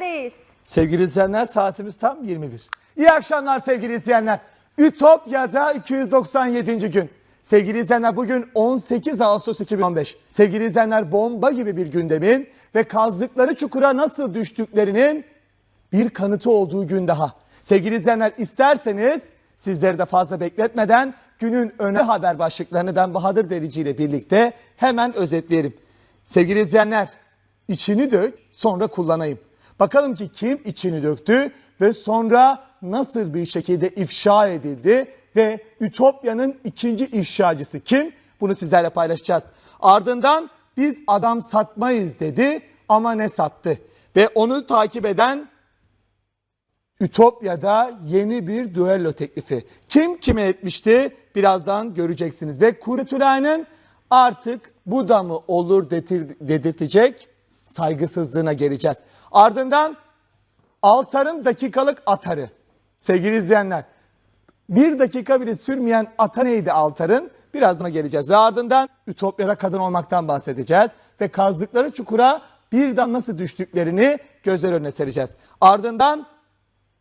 Meral'deyiz. Sevgili izleyenler saatimiz tam 21. İyi akşamlar sevgili izleyenler. Ütopya'da 297. gün. Sevgili izleyenler bugün 18 Ağustos 2015. Sevgili izleyenler bomba gibi bir gündemin ve kazdıkları çukura nasıl düştüklerinin bir kanıtı olduğu gün daha. Sevgili izleyenler isterseniz sizleri de fazla bekletmeden günün önemli haber başlıklarını ben Bahadır Derici ile birlikte hemen özetleyelim. Sevgili izleyenler içini dök sonra kullanayım. Bakalım ki kim içini döktü ve sonra nasıl bir şekilde ifşa edildi ve Ütopya'nın ikinci ifşacısı kim? Bunu sizlerle paylaşacağız. Ardından biz adam satmayız dedi ama ne sattı? Ve onu takip eden Ütopya'da yeni bir düello teklifi. Kim kime etmişti? Birazdan göreceksiniz. Ve Kuretülay'ın artık bu da mı olur dedir- dedirtecek saygısızlığına geleceğiz. Ardından Altar'ın dakikalık atarı. Sevgili izleyenler, bir dakika bile sürmeyen ata neydi Altar'ın? Birazdan geleceğiz. Ve ardından Ütopya'da kadın olmaktan bahsedeceğiz. Ve kazdıkları çukura birden nasıl düştüklerini gözler önüne sereceğiz. Ardından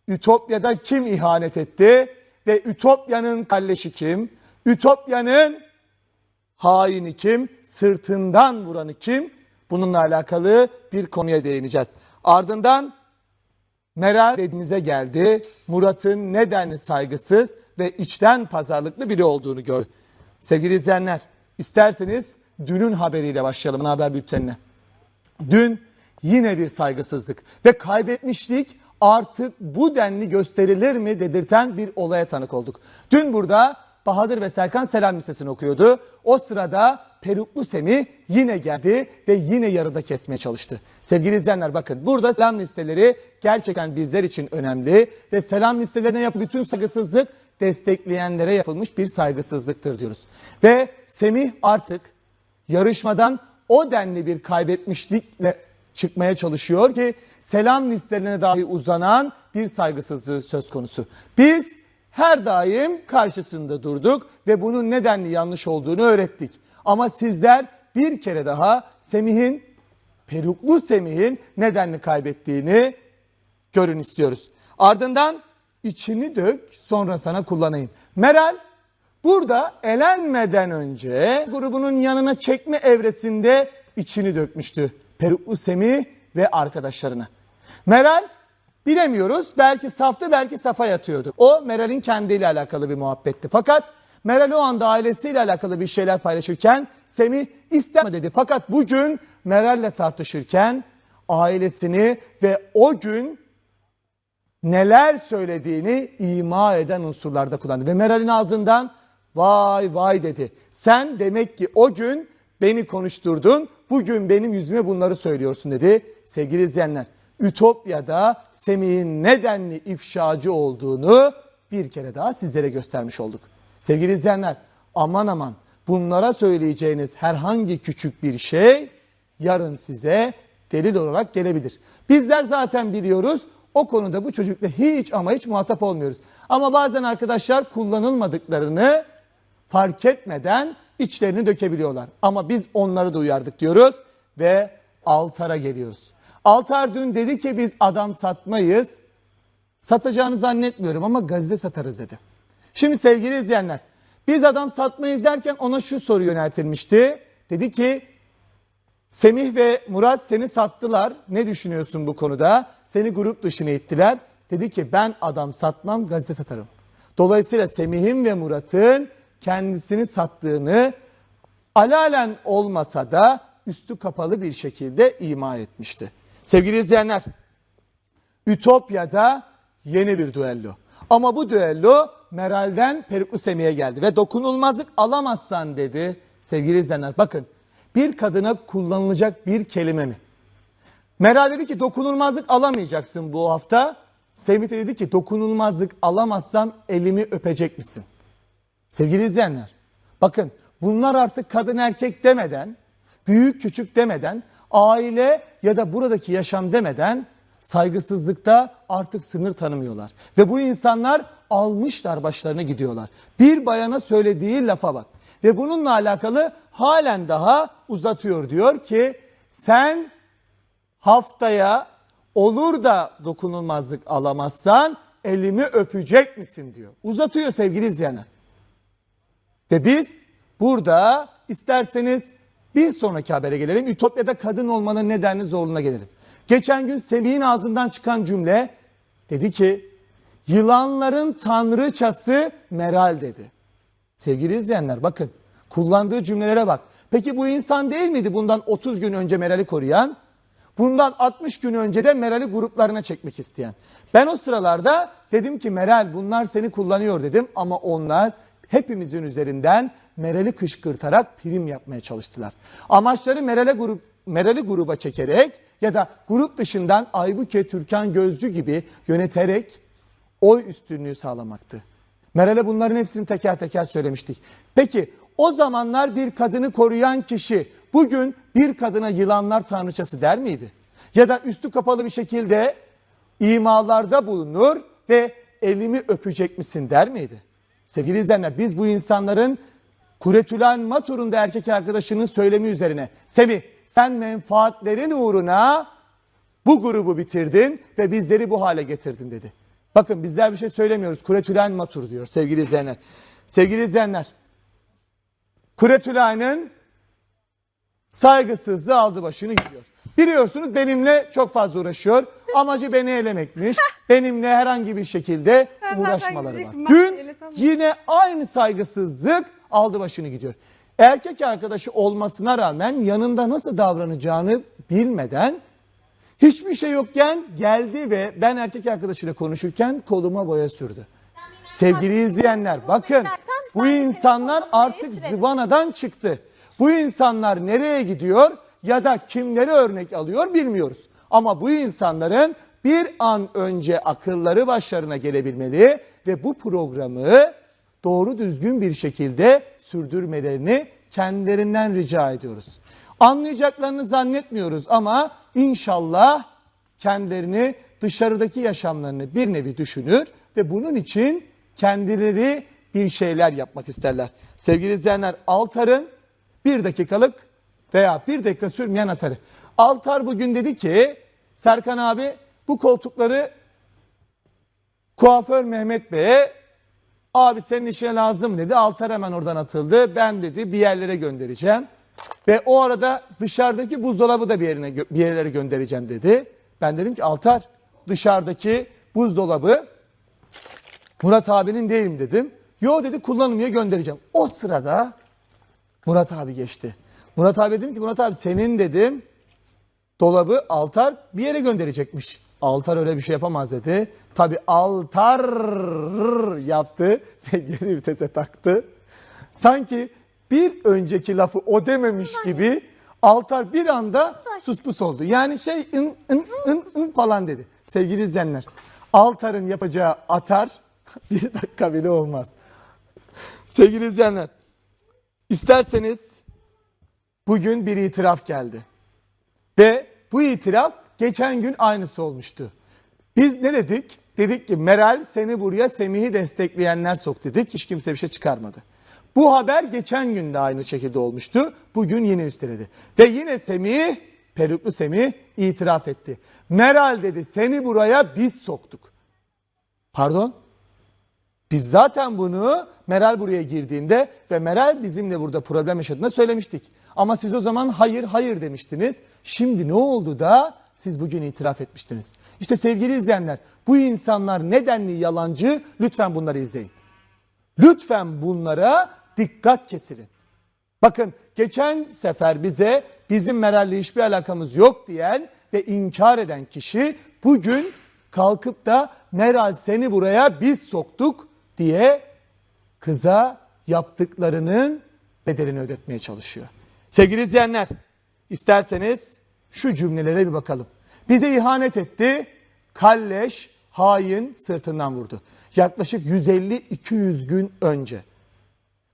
Ütopya'da kim ihanet etti ve Ütopya'nın kalleşi kim? Ütopya'nın haini kim? Sırtından vuranı kim? Bununla alakalı bir konuya değineceğiz. Ardından Meral dediğimize geldi. Murat'ın nedenli saygısız ve içten pazarlıklı biri olduğunu gör. Sevgili izleyenler, isterseniz dünün haberiyle başlayalım haber bültenine. Dün yine bir saygısızlık ve kaybetmişlik artık bu denli gösterilir mi dedirten bir olaya tanık olduk. Dün burada Bahadır ve Serkan selam listesini okuyordu. O sırada peruklu Semih yine geldi ve yine yarıda kesmeye çalıştı. Sevgili izleyenler bakın burada selam listeleri gerçekten bizler için önemli ve selam listelerine yapılan bütün saygısızlık destekleyenlere yapılmış bir saygısızlıktır diyoruz. Ve Semih artık yarışmadan o denli bir kaybetmişlikle çıkmaya çalışıyor ki selam listelerine dahi uzanan bir saygısızlığı söz konusu. Biz her daim karşısında durduk ve bunun nedenli yanlış olduğunu öğrettik. Ama sizler bir kere daha Semih'in, peruklu Semih'in nedenli kaybettiğini görün istiyoruz. Ardından içini dök sonra sana kullanayım. Meral burada elenmeden önce grubunun yanına çekme evresinde içini dökmüştü. Peruklu Semih ve arkadaşlarına. Meral bilemiyoruz belki saftı belki safa yatıyordu. O Meral'in kendiyle alakalı bir muhabbetti. Fakat Meral o anda ailesiyle alakalı bir şeyler paylaşırken Semih isteme dedi. Fakat bugün Meral'le tartışırken ailesini ve o gün neler söylediğini ima eden unsurlarda kullandı. Ve Meral'in ağzından vay vay dedi. Sen demek ki o gün beni konuşturdun, bugün benim yüzüme bunları söylüyorsun dedi. Sevgili izleyenler, Ütopya'da Semih'in nedenli ifşacı olduğunu bir kere daha sizlere göstermiş olduk. Sevgili izleyenler, aman aman bunlara söyleyeceğiniz herhangi küçük bir şey yarın size delil olarak gelebilir. Bizler zaten biliyoruz o konuda bu çocukla hiç ama hiç muhatap olmuyoruz. Ama bazen arkadaşlar kullanılmadıklarını fark etmeden içlerini dökebiliyorlar. Ama biz onları da uyardık diyoruz ve altara geliyoruz. Altar dün dedi ki biz adam satmayız. Satacağını zannetmiyorum ama gazete satarız dedi. Şimdi sevgili izleyenler biz adam satmayız derken ona şu soru yöneltilmişti. Dedi ki Semih ve Murat seni sattılar. Ne düşünüyorsun bu konuda? Seni grup dışına ittiler. Dedi ki ben adam satmam gazete satarım. Dolayısıyla Semih'in ve Murat'ın kendisini sattığını alalen olmasa da üstü kapalı bir şekilde ima etmişti. Sevgili izleyenler, Ütopya'da yeni bir düello. Ama bu düello Meral'den Peruklu Semih'e geldi ve dokunulmazlık alamazsan dedi. Sevgili izleyenler bakın bir kadına kullanılacak bir kelime mi? Meral dedi ki dokunulmazlık alamayacaksın bu hafta. Semih de dedi ki dokunulmazlık alamazsam elimi öpecek misin? Sevgili izleyenler bakın bunlar artık kadın erkek demeden büyük küçük demeden aile ya da buradaki yaşam demeden saygısızlıkta artık sınır tanımıyorlar. Ve bu insanlar almışlar başlarına gidiyorlar. Bir bayana söylediği lafa bak. Ve bununla alakalı halen daha uzatıyor diyor ki sen haftaya olur da dokunulmazlık alamazsan elimi öpecek misin diyor. Uzatıyor sevgili izleyenler. Ve biz burada isterseniz bir sonraki habere gelelim. Ütopya'da kadın olmanın nedenli zorluğuna gelelim. Geçen gün Semih'in ağzından çıkan cümle dedi ki yılanların tanrıçası Meral dedi. Sevgili izleyenler bakın kullandığı cümlelere bak. Peki bu insan değil miydi bundan 30 gün önce Meral'i koruyan? Bundan 60 gün önce de Meral'i gruplarına çekmek isteyen. Ben o sıralarda dedim ki Meral bunlar seni kullanıyor dedim ama onlar hepimizin üzerinden Meral'i kışkırtarak prim yapmaya çalıştılar. Amaçları Meral'e grup Meral'i gruba çekerek ya da grup dışından Aybuke, Türkan Gözcü gibi yöneterek oy üstünlüğü sağlamaktı. Meral'e bunların hepsini teker teker söylemiştik. Peki o zamanlar bir kadını koruyan kişi bugün bir kadına yılanlar tanrıçası der miydi? Ya da üstü kapalı bir şekilde imalarda bulunur ve elimi öpecek misin der miydi? Sevgili izleyenler biz bu insanların Kuretülen Matur'un erkek arkadaşının söylemi üzerine Semih sen menfaatlerin uğruna bu grubu bitirdin ve bizleri bu hale getirdin dedi. Bakın bizler bir şey söylemiyoruz. Kuretülen Matur diyor sevgili izleyenler. Sevgili izleyenler Kuretülen'in saygısızlığı aldı başını gidiyor. Biliyorsunuz benimle çok fazla uğraşıyor. Amacı beni elemekmiş. Benimle herhangi bir şekilde uğraşmaları var. Dün yine aynı saygısızlık aldı başını gidiyor. Erkek arkadaşı olmasına rağmen yanında nasıl davranacağını bilmeden hiçbir şey yokken geldi ve ben erkek arkadaşıyla konuşurken koluma boya sürdü. Sevgili izleyenler bakın bu insanlar artık zıvanadan çıktı. Bu insanlar nereye gidiyor ya da kimleri örnek alıyor bilmiyoruz. Ama bu insanların bir an önce akılları başlarına gelebilmeli ve bu programı doğru düzgün bir şekilde sürdürmelerini kendilerinden rica ediyoruz. Anlayacaklarını zannetmiyoruz ama inşallah kendilerini dışarıdaki yaşamlarını bir nevi düşünür ve bunun için kendileri bir şeyler yapmak isterler. Sevgili izleyenler Altar'ın bir dakikalık veya bir dakika sürmeyen atarı. Altar bugün dedi ki Serkan abi bu koltukları kuaför Mehmet Bey'e abi senin işine lazım dedi. Altar hemen oradan atıldı. Ben dedi bir yerlere göndereceğim. Ve o arada dışarıdaki buzdolabı da bir yerine bir yerlere göndereceğim dedi. Ben dedim ki Altar dışarıdaki buzdolabı Murat abinin değil mi dedim. Yo dedi kullanılmıyor göndereceğim. O sırada Murat abi geçti. Murat abi dedim ki Murat abi senin dedim dolabı Altar bir yere gönderecekmiş. Altar öyle bir şey yapamaz dedi. Tabi Altar yaptı ve geri vitese taktı. Sanki bir önceki lafı o dememiş gibi Altar bir anda suspus oldu. Yani şey ın ın ın ın falan dedi. Sevgili izleyenler Altar'ın yapacağı atar bir dakika bile olmaz. Sevgili izleyenler isterseniz bugün bir itiraf geldi. Ve bu itiraf geçen gün aynısı olmuştu. Biz ne dedik? Dedik ki Meral seni buraya Semih'i destekleyenler sok dedik. Hiç kimse bir şey çıkarmadı. Bu haber geçen gün de aynı şekilde olmuştu. Bugün yine üsteledi. Ve yine Semih, peruklu Semih itiraf etti. Meral dedi seni buraya biz soktuk. Pardon? Biz zaten bunu Meral buraya girdiğinde ve Meral bizimle burada problem yaşadığında söylemiştik. Ama siz o zaman hayır hayır demiştiniz. Şimdi ne oldu da siz bugün itiraf etmiştiniz. İşte sevgili izleyenler bu insanlar nedenli yalancı lütfen bunları izleyin. Lütfen bunlara dikkat kesilin. Bakın geçen sefer bize bizim Meral'le hiçbir alakamız yok diyen ve inkar eden kişi bugün kalkıp da Meral seni buraya biz soktuk diye kıza yaptıklarının bedelini ödetmeye çalışıyor. Sevgili izleyenler isterseniz şu cümlelere bir bakalım. Bize ihanet etti, kalleş, hain sırtından vurdu. Yaklaşık 150-200 gün önce.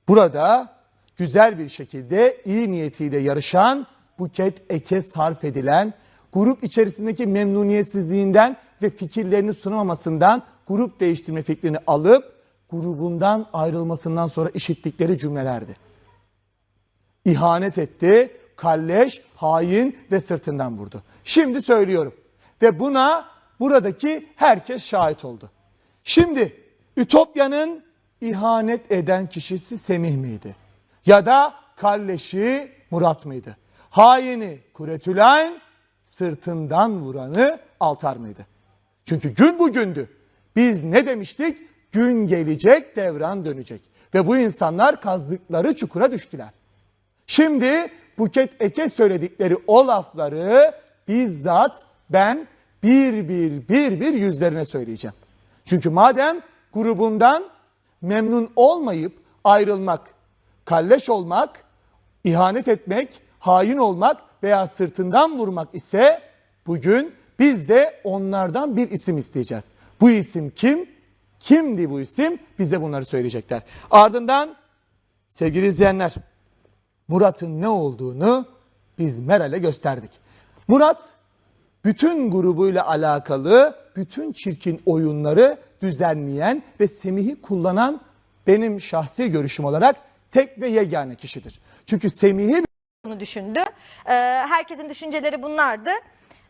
Burada güzel bir şekilde iyi niyetiyle yarışan, buket eke sarf edilen, grup içerisindeki memnuniyetsizliğinden ve fikirlerini sunamamasından grup değiştirme fikrini alıp grubundan ayrılmasından sonra işittikleri cümlelerdi. İhanet etti, kalleş, hain ve sırtından vurdu. Şimdi söylüyorum. Ve buna buradaki herkes şahit oldu. Şimdi Ütopya'nın ihanet eden kişisi Semih miydi? Ya da kalleşi Murat mıydı? Haini Kuretülayn, sırtından vuranı Altar mıydı? Çünkü gün bugündü. Biz ne demiştik? Gün gelecek, devran dönecek. Ve bu insanlar kazdıkları çukura düştüler. Şimdi Buket Eke söyledikleri o lafları bizzat ben bir bir bir bir yüzlerine söyleyeceğim. Çünkü madem grubundan memnun olmayıp ayrılmak, kalleş olmak, ihanet etmek, hain olmak veya sırtından vurmak ise bugün biz de onlardan bir isim isteyeceğiz. Bu isim kim? Kimdi bu isim? Bize bunları söyleyecekler. Ardından sevgili izleyenler Murat'ın ne olduğunu biz Meral'e gösterdik. Murat bütün grubuyla alakalı bütün çirkin oyunları düzenleyen ve Semih'i kullanan benim şahsi görüşüm olarak tek ve yegane kişidir. Çünkü Semih'i bunu düşündü. Ee, herkesin düşünceleri bunlardı.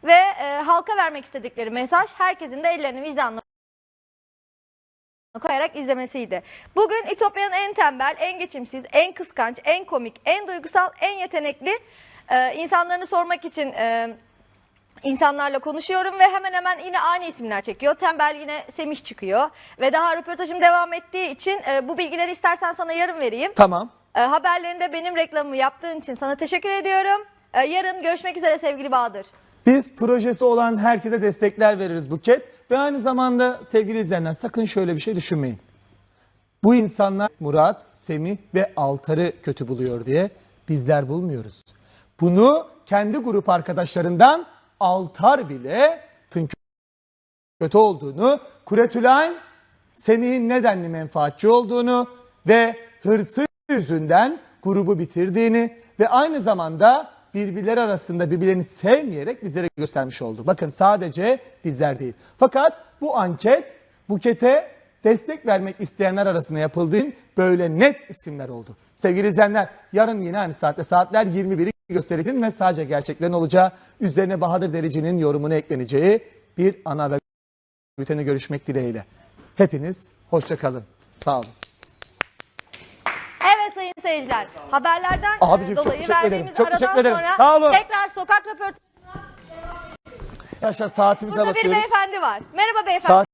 Ve e, halka vermek istedikleri mesaj herkesin de ellerini vicdanına koyarak izlemesiydi. Bugün İtopya'nın en tembel, en geçimsiz, en kıskanç, en komik, en duygusal, en yetenekli e, insanlarını sormak için e, insanlarla konuşuyorum ve hemen hemen yine aynı isimler çekiyor. Tembel yine Semih çıkıyor ve daha röportajım devam ettiği için e, bu bilgileri istersen sana yarın vereyim. tamam E, haberlerinde benim reklamımı yaptığın için sana teşekkür ediyorum. E, yarın görüşmek üzere sevgili Bahadır. Biz projesi olan herkese destekler veririz Buket. Ve aynı zamanda sevgili izleyenler sakın şöyle bir şey düşünmeyin. Bu insanlar Murat, Semih ve Altar'ı kötü buluyor diye bizler bulmuyoruz. Bunu kendi grup arkadaşlarından Altar bile tın kötü olduğunu, Kuretülayn Semih'in nedenli menfaatçi olduğunu ve hırsı yüzünden grubu bitirdiğini ve aynı zamanda birbirleri arasında birbirlerini sevmeyerek bizlere göstermiş oldu. Bakın sadece bizler değil. Fakat bu anket Buket'e destek vermek isteyenler arasında yapıldığı böyle net isimler oldu. Sevgili izleyenler yarın yine aynı saatte saatler 21'i gösterelim ve sadece gerçeklerin olacağı üzerine Bahadır Derici'nin yorumunu ekleneceği bir ana haber bülteni görüşmek dileğiyle. Hepiniz hoşça kalın. Sağ olun. Seyirciler. Haberlerden e, Abicim, çok dolayı teşekkür ederim. verdiğimiz Çok aradan ederim. sonra Sağ olun. tekrar sokak röportajı. Arkadaşlar saatimize Burada bir bakıyoruz. beyefendi var. Merhaba beyefendi. Saat